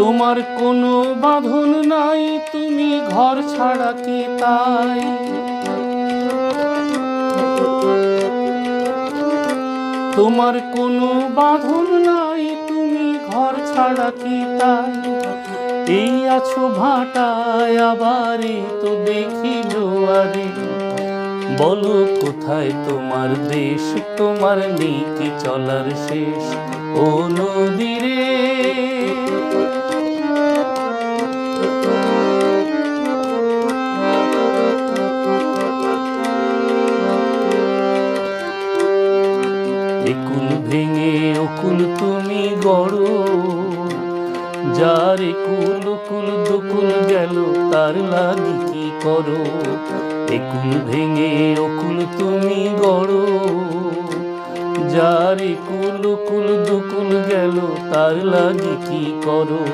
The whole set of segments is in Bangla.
তোমার কোনো বাঁধন নাই, তুমি ঘর ছাড়া কি তাই? তোমার কোনো বাঁধন নাই, তুমি ঘর ছাড়া কি তাই? এই আছো ভাটায় আবার, তো দেখি জোয়ারে। বলো কোথায় তোমার দেশ, তোমার কি চলার শেষ? ও নদীরে ভেঙে অকুল তুমি গড়। যার কুল কুল দুকুল গেল, তার লাগি কি করো? একুল ভেঙে অকুল তুমি গড়। যার কুল কুল দুকুল গেল, তার লাগি কি করো?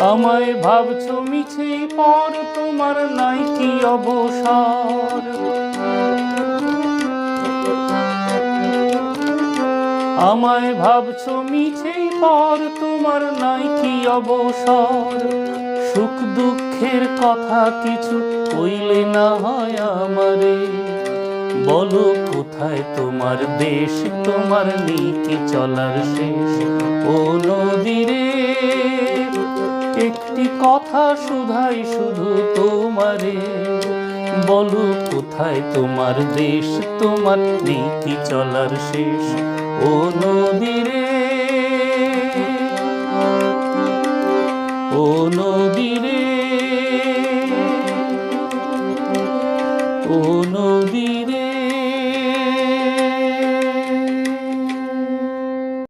আমায় ভাবছ মিছে, পর তোমার নাই কি অবসর। আমায় ভাবছ মিছে, পর তোমার নাই কি অবসর। সুখ দুঃখের কথা কিছু কইলে না হয় আমারে। বলো কোথায় তোমার দেশ, তোমার কি চলার শেষ। কথা শুধাই শুধু তোমারে। বলো কোথায় তোমার দেশ তোমার নীতি চলার শেষ। ও নদীরে